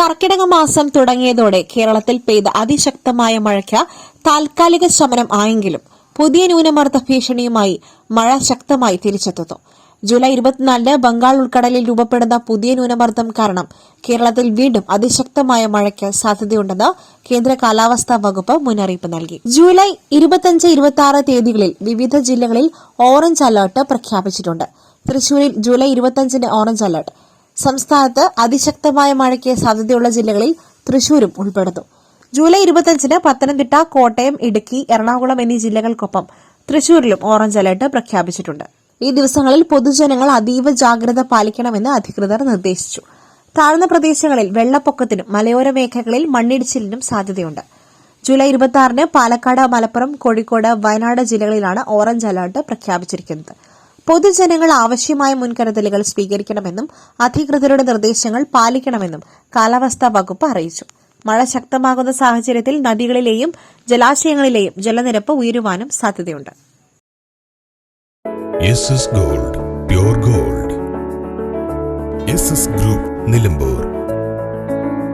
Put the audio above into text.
മാസം തുടങ്ങിയതോടെ കേരളത്തിൽ പെയ്ത അതിശക്തമായ മഴയ്ക്ക് താൽക്കാലിക ശമനം ആയെങ്കിലും പുതിയ ന്യൂനമർദ്ദ ഭീഷണിയുമായി മഴ ശക്തമായി തിരിച്ചെത്തുന്നു. ജൂലൈ ഇരുപത്തിനാലിന് ബംഗാൾ ഉൾക്കടലിൽ രൂപപ്പെടുന്ന പുതിയ ന്യൂനമർദ്ദം കാരണം കേരളത്തിൽ വീണ്ടും അതിശക്തമായ മഴയ്ക്ക് സാധ്യതയുണ്ടെന്ന് കേന്ദ്ര കാലാവസ്ഥാ വകുപ്പ് മുന്നറിയിപ്പ് നൽകി. ജൂലൈ ഇരുപത്തിയഞ്ച് ഇരുപത്തി ആറ് തീയതികളിൽ വിവിധ ജില്ലകളിൽ ഓറഞ്ച് അലർട്ട് പ്രഖ്യാപിച്ചിട്ടുണ്ട്. തൃശൂരിൽ ജൂലൈ ഇരുപത്തിയഞ്ചിന് ഓറഞ്ച് അലർട്ട്. സംസ്ഥാനത്ത് അതിശക്തമായ മഴയ്ക്ക് സാധ്യതയുള്ള ജില്ലകളിൽ തൃശൂരും ഉൾപ്പെടുന്നു. ജൂലൈ ഇരുപത്തിയഞ്ചിന് പത്തനംതിട്ട കോട്ടയം ഇടുക്കി എറണാകുളം എന്നീ ജില്ലകൾക്കൊപ്പം തൃശൂരിലും ഓറഞ്ച് അലർട്ട് പ്രഖ്യാപിച്ചിട്ടുണ്ട്. ഈ ദിവസങ്ങളിൽ പൊതുജനങ്ങൾ അതീവ ജാഗ്രത പാലിക്കണമെന്ന് അധികൃതർ നിർദ്ദേശിച്ചു. താഴ്ന്ന പ്രദേശങ്ങളിൽ വെള്ളപ്പൊക്കത്തിനും മലയോര മേഖലകളിൽ മണ്ണിടിച്ചിലിനും സാധ്യതയുണ്ട്. ജൂലൈ ഇരുപത്തി ആറിന് പാലക്കാട് മലപ്പുറം കോഴിക്കോട് വയനാട് ജില്ലകളിലാണ് ഓറഞ്ച് അലർട്ട് പ്രഖ്യാപിച്ചിരിക്കുന്നത്. പൊതുജനങ്ങൾ ആവശ്യമായ മുൻകരുതലുകൾ സ്വീകരിക്കണമെന്നും അധികൃതരുടെ നിർദ്ദേശങ്ങൾ പാലിക്കണമെന്നും കാലാവസ്ഥാ വകുപ്പ് അറിയിച്ചു. മഴ ശക്തമാകുന്ന സാഹചര്യത്തിൽ നദികളിലെയും ജലാശയങ്ങളിലെയും ജലനിരപ്പ് ഉയരുവാനും സാധ്യതയുണ്ട്. Gold gold. ഗ്രൂപ്പ് നിലമ്പൂർ.